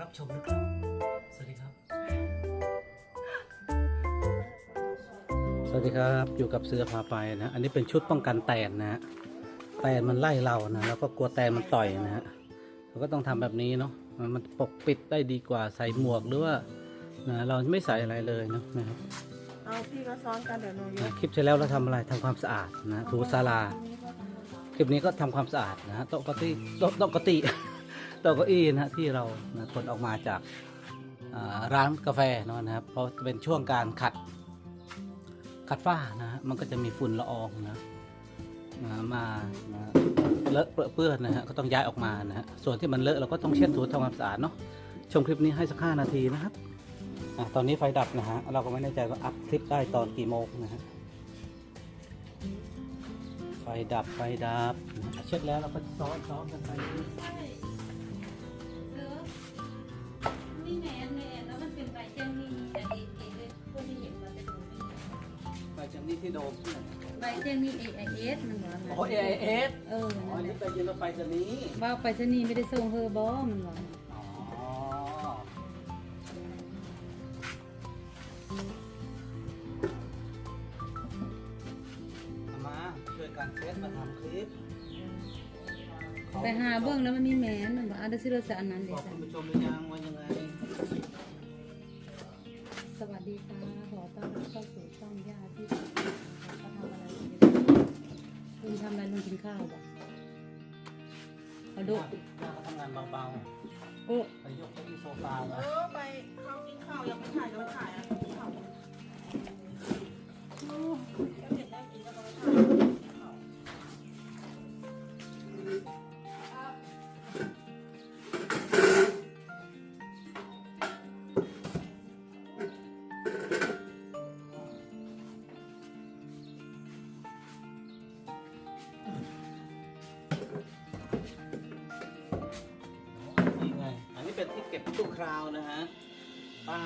รับชมนะครับ สวัสดีครับ สวัสดีครับ อยู่กับเสือพาไปนะ อันนี้เป็นชุดป้องกันแตนนะฮะ แตนมันไล่เรานะ แล้วก็กลัวแตนมันต่อยนะฮะ เราก็ต้องทำแบบนี้เนาะมันมันปกปิดได้ดีกว่าใส่หมวกหรือว่านะเราไม่ใส่อะไรเลยเนาะนะครับเอาพี่ก็ซ้อนกันเดี๋ยวหนูยนะกคลิปที่แล้วเราทำอะไรทำความสะอาดนะ ถูศาลา คลิปนี้ก็ทำความสะอาดนะฮะโต๊ะเก้าอี้โต๊ะโต๊ะเก้าอี้ โต๊ะเก้าอี้นะฮะที่เรานะขนออกมาจากอ่าร้านกาแฟเนาะนะครับเพราะเป็นช่วงการขัดขัดฝ้านะฮะมันก็จะมีฝุ่นละอองนะนะมานะเลอะเปื้อนเปื้อนนะฮะก็ต้องย้ายออกมานะฮะส่วนที่มันเลอะเราก็ต้องเช็ดถูทำความสะอาดเนาะชมคลิปนี้ให้สักห้านาทีนะครับอะตอนนี้ไฟดับนะฮะเราก็ไม่แน่ใจว่าอัพคลิปได้ตอนกี่โมงนะฮะไฟดับไฟดับเช็ดแล้วเราก็ซ้อนซ้อนกันไป ที่โดมใบแจ้งนี่เอไอเอสมันว่าโอ้เอเอสเอออ๋อนั่นแหนี่ละไปยืนรถไฟจะนี้ว่าไปชนีย์ไม่ได้ส่งเฮอร์บอมันว่าอ๋อเอามาช่วยกันเทสมาทำคลิปไปหาเบื้องแล้วมันมีแมนมันว่าอะเดี๋ยวสิเราจะอันนั้นบเดี๋ยอวกจ้ะคุณผู้ชมหรือยังว่ายังไง ขอต้อนรับเข้าสู่ช่องย่าที่เขาทำอะไรอยู่ลุงทำอะไรลุงกินข้าวบ่เอาดูย่าก็ทำงานเบาโอ้ๆไปยกเก้าอี้โซฟาเอมาอไปเขากินข้าวยังไม่ถ่ายยังไม่ถ่ายอะกินข้าวโอ้เดี๋ยวเห็นได้กินก็ไม่ถ่าย เป็นที่เก็บชั่วคราวนะฮะป้า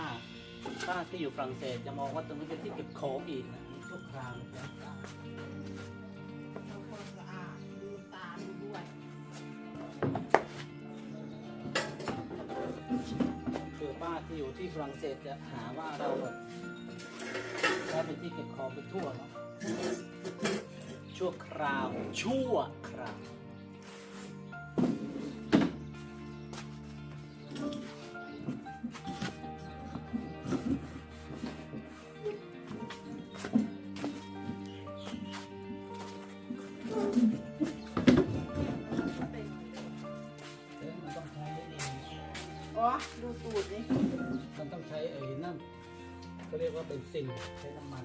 ป้าที่อยู่ฝรั่งเศสจะมองว่าตรงนี้เป็นที่เก็บของอีกนะชั่วคราวนะครับทำความสะอาดดูตาดูด้วย คือป้าที่อยู่ที่ฝรั่งเศสจะหาว่าเราแบบใช้เป็นที่เก็บของไปทั่วเนาะชั่วคราวชั่วคราว ดูตูดนี้ มันต้องใช้ไอ้นั่นเขาเรียกว่าเป็นซินใช้น้ำมัน